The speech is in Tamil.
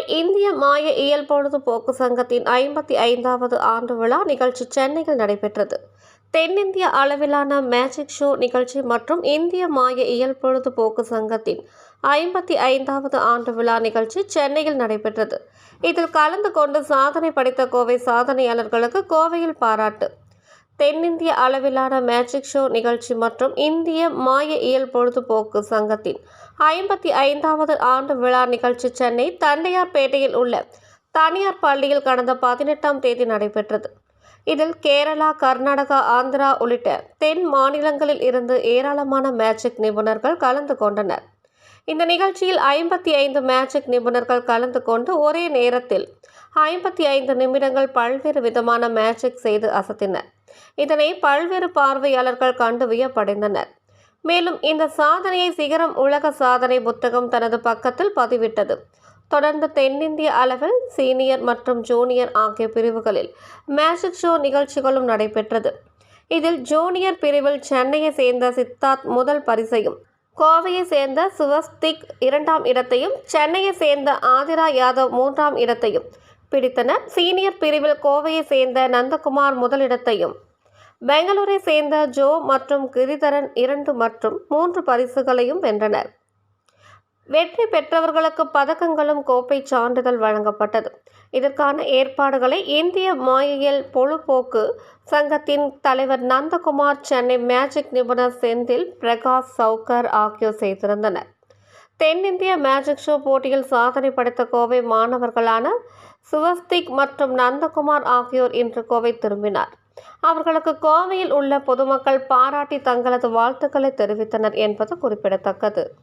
இந்திய மாய இயல் பொழுதுபோக்கு சங்கத்தின் ஐம்பத்தி ஐந்தாவது ஆண்டு விழா நிகழ்ச்சி சென்னையில் நடைபெற்றது. தென்னிந்திய அளவிலான மேஜிக் ஷோ நிகழ்ச்சி மற்றும் இந்திய மாய இயல் பொழுதுபோக்கு சங்கத்தின் ஐம்பத்தி ஐந்தாவது ஆண்டு விழா நிகழ்ச்சி சென்னையில் நடைபெற்றது. இதில் கலந்து கொண்டு சாதனை படைத்த கோவை சாதனையாளர்களுக்கு கோவையில் பாராட்டு. தென்னிந்திய அளவிலான மேஜிக் ஷோ நிகழ்ச்சி மற்றும் இந்திய மாய இயல் பொழுதுபோக்கு சங்கத்தின் ஐம்பத்தி ஐந்தாவது ஆண்டு விழா நிகழ்ச்சி சென்னை தண்டையார்பேட்டையில் உள்ள தனியார் பள்ளியில் கடந்த பதினெட்டாம் தேதி நடைபெற்றது. இதில் கேரளா கர்நாடகா ஆந்திரா உள்ளிட்ட தென் மாநிலங்களில் இருந்து ஏராளமான மேஜிக் நிபுணர்கள் கலந்து கொண்டனர். இந்த நிகழ்ச்சியில் ஐம்பத்தி ஐந்து மேஜிக் நிபுணர்கள் கலந்து கொண்டு ஒரே நேரத்தில் ஐம்பத்தி ஐந்து நிமிடங்கள் பல்வேறு விதமான மேஜிக் செய்து அசத்தினர். இதனை பல்வேறு பார்வையாளர்கள் கண்டு வியப்படைந்தனர். மேலும் இந்த சாதனையை சிகரம் உலக சாதனை புத்தகம் தனது பக்கத்தில் பதிவிட்டது. தொடர்ந்து தென்னிந்திய அளவில் சீனியர் மற்றும் ஜூனியர் ஆகிய பிரிவுகளில் மேஜிக் ஷோ நிகழ்ச்சிகளும் நடைபெற்றது. இதில் ஜூனியர் பிரிவில் சென்னையை சேர்ந்த சித்தார்த் முதல் பரிசையும் கோவையை சேர்ந்த சுவஸ்திக் இரண்டாம் இடத்தையும் சென்னையை சேர்ந்த ஆதிரா யாதவ் மூன்றாம் இடத்தையும் பிடித்தனர். சீனியர் பிரிவில் கோவையை சேர்ந்த நந்தகுமார் முதலிடத்தையும் பெங்களூரை சேர்ந்த ஜோ மற்றும் கிரிதரன் இரண்டு மற்றும் மூன்று பரிசுகளையும் வென்றனர். வெற்றி பெற்றவர்களுக்கு பதக்கங்களும் கோப்பை சான்றிதழ் வழங்கப்பட்டது. இதற்கான ஏற்பாடுகளை இந்திய மாயியல் பொழுப்போக்கு சங்கத்தின் தலைவர் நந்தகுமார் சென்னை மேஜிக் நிபுணர் செந்தில் பிரகாஷ் சவுக்கர் ஆகியோர் செய்திருந்தனர். தென்னிந்திய மேஜிக் ஷோ போட்டியில் சாதனை படைத்த கோவை மாணவர்களான சுவஸ்திக் மற்றும் நந்தகுமார் ஆகியோர் இன்று கோவை திரும்பினார். அவர்களுக்கு கோவையில் உள்ள பொதுமக்கள் பாராட்டி தங்களது வாழ்த்துக்களை தெரிவித்தனர் என்பது குறிப்பிடத்தக்கது.